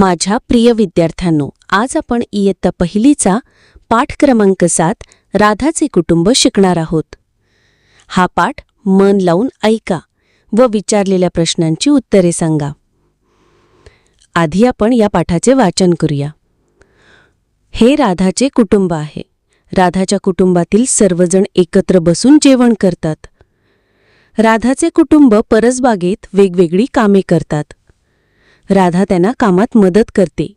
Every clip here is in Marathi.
माझ्या प्रिय विद्यार्थ्यांनो आज आपण इयत्ता पहिलीचा पाठ क्रमांक सात राधाचे कुटुंब शिकणार आहोत. हा पाठ मन लावून ऐका व विचारलेल्या प्रश्नांची उत्तरे सांगा. आधी आपण या पाठाचे वाचन करूया. हे राधाचे कुटुंब आहे. राधाच्या कुटुंबातील सर्वजण एकत्र बसून जेवण करतात. राधाचे कुटुंब परसबागेत वेगवेगळी कामे करतात. राधा त्यांना कामात मदत करते.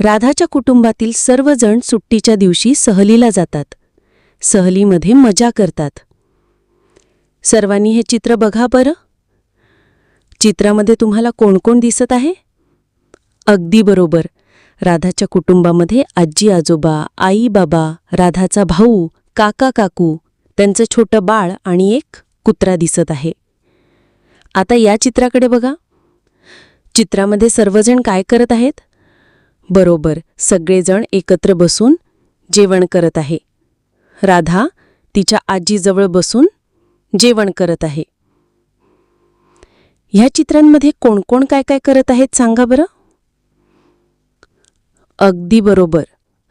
राधाच्या कुटुंबातील सर्वजण सुट्टीच्या दिवशी सहलीला जातात. सहलीमध्ये मजा करतात. सर्वांनी हे चित्र बघा बरं. चित्रामध्ये तुम्हाला कोण कोण दिसत आहे? अगदी बरोबर. राधाच्या कुटुंबामध्ये आजी आजोबा आई बाबा राधाचा भाऊ काका काकू त्यांचं छोटं बाळ आणि एक कुत्रा दिसत आहे. आता या चित्राकडे बघा. चित्रामध्ये सर्वजण काय करत आहेत? बरोबर सगळेजण एकत्र बसून जेवण करत आहे. राधा तिच्या आजीजवळ बसून जेवण करत आहे. ह्या चित्रांमध्ये कोण कोण काय काय करत आहेत सांगा बरं? अगदी बरोबर.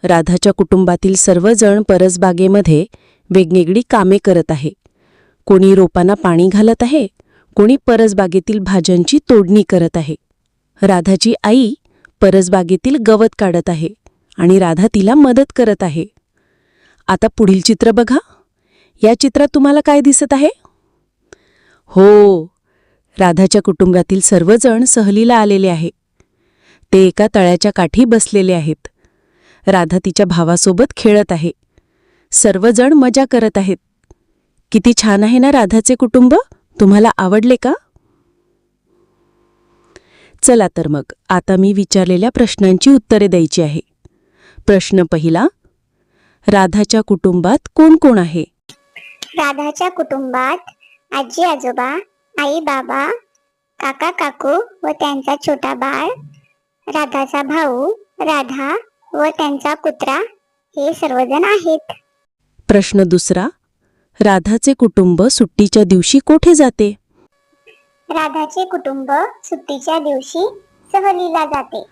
राधाच्या कुटुंबातील सर्वजण परसबागेमध्ये वेगवेगळी कामे करत आहे. कोणी रोपांना पाणी घालत आहे कोणी परसबागेतील भाज्यांची तोडणी करत आहे. राधाची आई परसबागेतील गवत काढत आहे आणि राधा तिला मदत करत आहे. आता पुढील चित्र बघा. या चित्रात तुम्हाला काय दिसत आहे? हो राधाच्या कुटुंबातील सर्वजण सहलीला आलेले आहे. ते एका तळ्याच्या काठी बसलेले आहेत. राधा तिच्या भावासोबत खेळत आहे. सर्वजण मजा करत आहेत. किती छान आहे ना राधाचे कुटुंब? तुम्हाला आवडले का? चला तर मग आता मी विचारलेल्या प्रश्नांची उत्तरे द्यायची आहे. प्रश्न पहिला राधाच्या कुटुंबात कोण कोण आहे? राधाच्या कुटुंबात आजी आजोबा आई बाबा काका काकू व त्यांचा छोटा बाळ राधाचा भाऊ राधा व त्यांचा कुत्रा हे सर्वजण आहेत. प्रश्न दुसरा राधाचे कुटुंब सुट्टीच्या दिवशी कोठे जाते? राधाचे कुटुंब सुट्टीच्या दिवशी सहलीला जाते.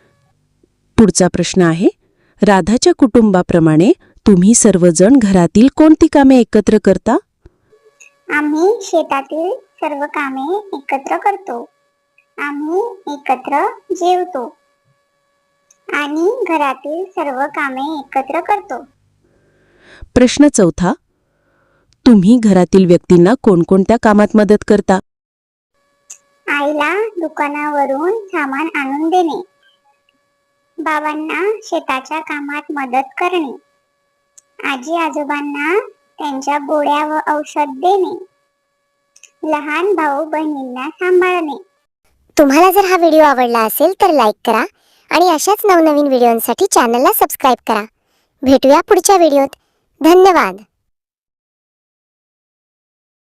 पुढचा प्रश्न आहे राधाच्या कुटुंबाप्रमाणे तुम्ही सर्वजण घरातील कोणती कामे एकत्र करता? आम्ही शेतातील सर्व कामे एकत्र करतो. आम्ही एकत्र जेवतो. आणि घरातील सर्व कामे एकत्र करतो. प्रश्न चौथा तुम्ही घरातील व्यक्तींना कोणकोणत्या कामात मदत करता? आईला दुकानावरून सामान आणून देणे. बाबांना शेताच्या कामात मदत करणे. आजी आजोबांना त्यांच्या गोळ्या व औषध देणे. लहान भाऊ बहिणींना सांभाळणे. तुम्हाला जर हा व्हिडिओ आवडला असेल तर लाईक करा आणि अशाच नवनवीन व्हिडिओंसाठी चॅनलला सबस्क्राईब करा. भेटूया पुढच्या व्हिडिओत. धन्यवाद.